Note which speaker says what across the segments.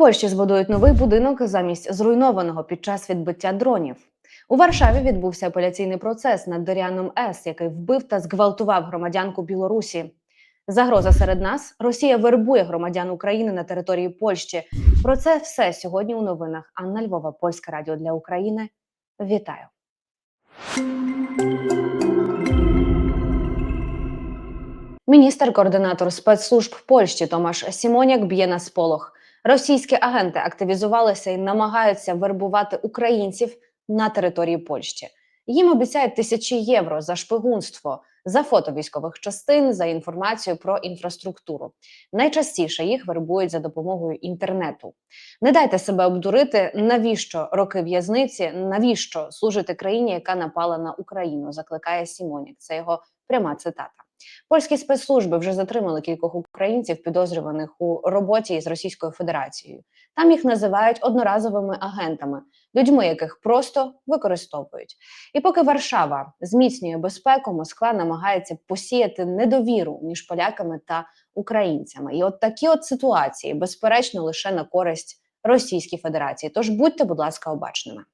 Speaker 1: Польщі збудують новий будинок замість зруйнованого під час відбиття дронів. У Варшаві відбувся апеляційний процес над Доріаном С, який вбив та зґвалтував громадянку Білорусі. Загроза серед нас Росія вербує громадян України на території Польщі. Про це все сьогодні у новинах. Анна Львова, Польське радіо для України. Вітаю. Міністр-координатор спецслужб Польщі Томаш Сімоняк б'є на сполох. Російські агенти активізувалися і намагаються вербувати українців на території Польщі. Їм обіцяють тисячі євро за шпигунство, за фото військових частин, за інформацію про інфраструктуру. Найчастіше їх вербують за допомогою інтернету. Не дайте себе обдурити, навіщо роки в'язниці, навіщо служити країні, яка напала на Україну, закликає Сімонік. Це його пряма цитата. Польські спецслужби вже затримали кількох українців, підозрюваних у роботі із Російською Федерацією. Там їх називають одноразовими агентами, людьми, яких просто використовують. І поки Варшава зміцнює безпеку, Москва намагається посіяти недовіру між поляками та українцями. І от такі от ситуації, безперечно, лише на користь Російській Федерації. Тож будьте, будь ласка, обачними.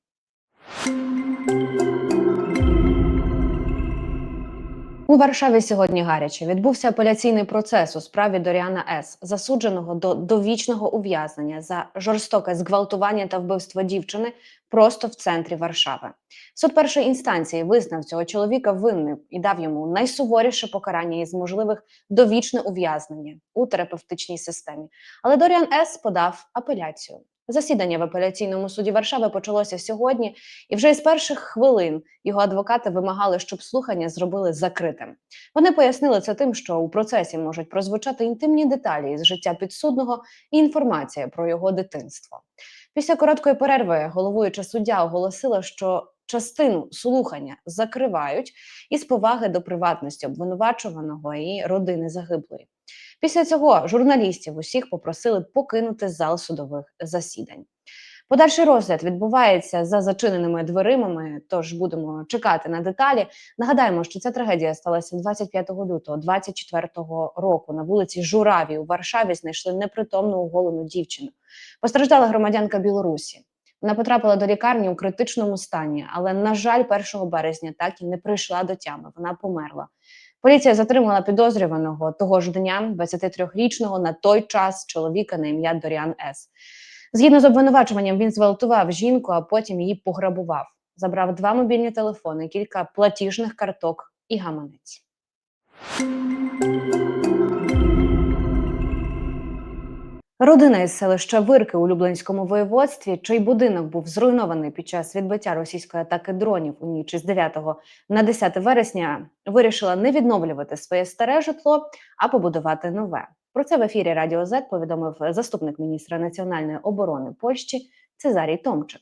Speaker 1: У Варшаві сьогодні гаряче відбувся апеляційний процес у справі Доріана С, засудженого до довічного ув'язнення за жорстоке зґвалтування та вбивство дівчини просто в центрі Варшави. Суд першої інстанції визнав цього чоловіка винним і дав йому найсуворіше покарання із можливих довічне ув'язнення у терапевтичній системі. Але Доріан С подав апеляцію. Засідання в апеляційному суді Варшави почалося сьогодні, і вже із перших хвилин його адвокати вимагали, щоб слухання зробили закритим. Вони пояснили це тим, що у процесі можуть прозвучати інтимні деталі з життя підсудного і інформація про його дитинство. Після короткої перерви головуюча суддя оголосила, що частину слухання закривають із поваги до приватності обвинувачуваного і родини загиблої. Після цього журналістів усіх попросили покинути зал судових засідань. Подальший розгляд відбувається за зачиненими дверима. Тож будемо чекати на деталі. Нагадаємо, що ця трагедія сталася 25 лютого 24 року. На вулиці Жураві у Варшаві знайшли непритомну оголену дівчину. Постраждала громадянка Білорусі. Вона потрапила до лікарні у критичному стані, але на жаль, 1 березня так і не прийшла до тями. Вона померла. Поліція затримала підозрюваного того ж дня, 23-річного на той час чоловіка на ім'я Доріан С. Згідно з обвинувачуванням, він зґвалтував жінку, а потім її пограбував. Забрав два мобільні телефони, кілька платіжних карток і гаманець. Родина із селища Вирки у Люблинському воєводстві, чий будинок був зруйнований під час відбиття російської атаки дронів у ніч із 9 на 10 вересня, вирішила не відновлювати своє старе житло, а побудувати нове. Про це в ефірі Радіо Z повідомив заступник міністра національної оборони Польщі Цезарій Томчик.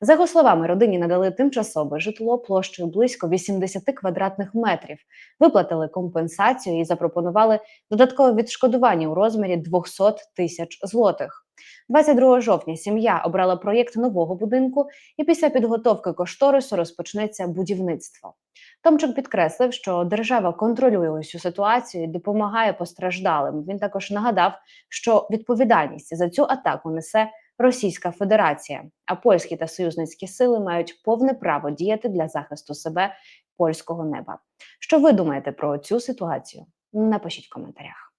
Speaker 1: За його словами, родині надали тимчасове житло площею близько 80 квадратних метрів, виплатили компенсацію і запропонували додаткове відшкодування у розмірі 200 тисяч злотих. 22 жовтня сім'я обрала проєкт нового будинку, і після підготовки кошторису розпочнеться будівництво. Томчик підкреслив, що держава контролює усю ситуацію і допомагає постраждалим. Він також нагадав, що відповідальність за цю атаку несе Російська Федерація, а польські та союзницькі сили мають повне право діяти для захисту себе польського неба. Що ви думаєте про цю ситуацію? Напишіть в коментарях.